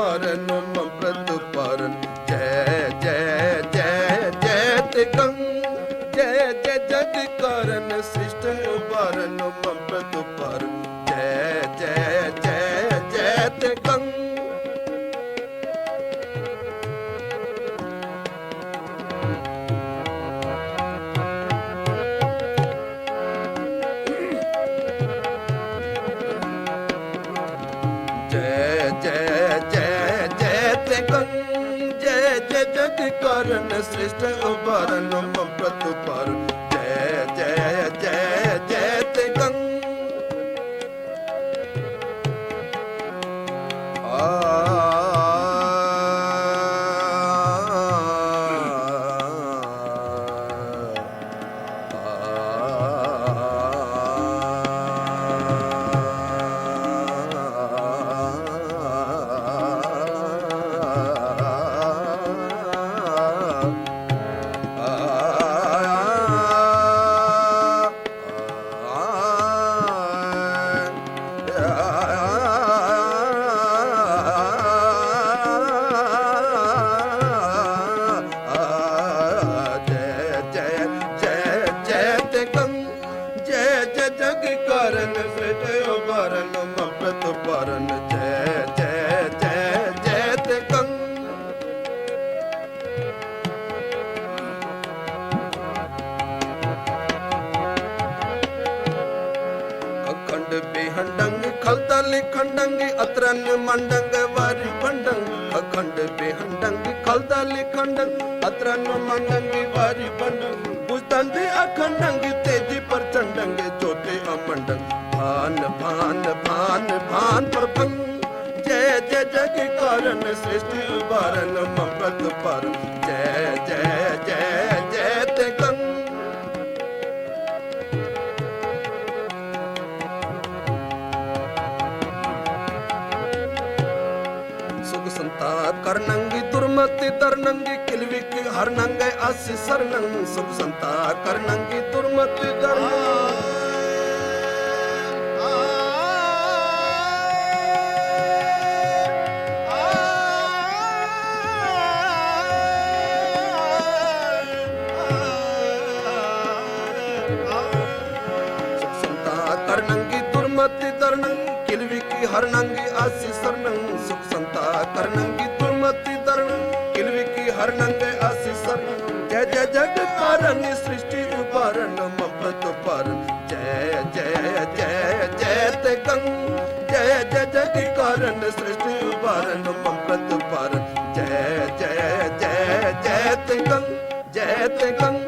ਉਬਾਰਨ ਮੰਪ੍ਰਤ ਪਾਰਨ ਜੈ ਜੈ ਜੈ ਜੈ ਤੇ ਗੰ। ਜੈ ਜੈ ਜਗ ਕਰਨ ਸ੍ਰਿਸ਼ਟ ਉਬਾਰਨ ਮੰਪ੍ਰਤ ਪਾਰਨ ਸ੍ਰਿਸ਼ਟ ਉਬਾਰਨ ਮੰਪ੍ਰਤ ਪਰ ਲਿਖੰਡੰਗ ਅਤਰਨ ਮੰਡੰਗ, ਵਾਰੀ ਪੰਡੰਗ ਅਖੰਡ ਬੇਹੰਡੰਗ ਖਲਦਾ ਲਿਖੰਡੰਗ ਅਤਰਨ ਮੰਡੰਗ, ਵਾਰੀ ਪੰਡੰਗ ਬੁਝਤੰਦ ਅਖੰਡੰਗ, ਤੇਜੀ ਪ੍ਰਚੰਡੰਗ ਜੋਤੇ ਅਮੰਡੰਗ। ਭਾਨ ਭਾਨ ਭਾਨ ਭਾਨ ਪ੍ਰਭੰ, ਜੈ ਜੈ ਜਗ ਕਾਰਨ, ਸ੍ਰਿਸ਼ਟੀ ਉਬਾਰਨ ਮੰਪਤ ਪਰ ਜੈ ਜੈ ਸੁਖ ਸੰਤਾਪ ਕਰਨੰਗੀ ਦੁਰਮਤੀ ਦਰਨੰਗੀ ਕਿਲਵਿਕ ਹਰਨੰਗੇ ਆਸੀ ਸਰਨੰ ਸੁਖ ਸੰਤਾ ਕਰਨੰਗੀ ਦੁਰਮਤੀ ਦਰਨੰਗੀ ਸੁਖ ਸੰਤਾਪ ਕਰਨੰਗੀ ਦੁਰਮਤੀ ਕਿਲਵਿਕ ਹਰਨੰਗੀ ਆਸੀ ਸਰਨੰ ਸੁਖ ਸੰਤਾਪ ਕਰਨੰਗੀ ਦੁਰਮਤੀ ਦਰਨੰ ਕਿਲਵਿਕ ਹਰਨੰਗੇ ਆਸੀ ਸਰਨੰ ਜੈ ਜੈ ਜਗ ਕਾਰਨ ਸ੍ਰਿਸ਼ਟੀ ਉਬਾਰਨ ਮੰਪਤ ਪਰਨ ਜੈ ਜੈ ਜੈ ਜੈ ਤੇ ਗੰ ਜੈ ਜੈ ਜਗ ਕਾਰਨ ਸ੍ਰਿਸ਼ਟੀ ਉਬਾਰਨ ਮੰਪਤ ਪਰ ਜੈ ਜੈ ਜੈ ਜੈ ਤੇ ਗੰ ਜੈ ਤੇ ਗੰ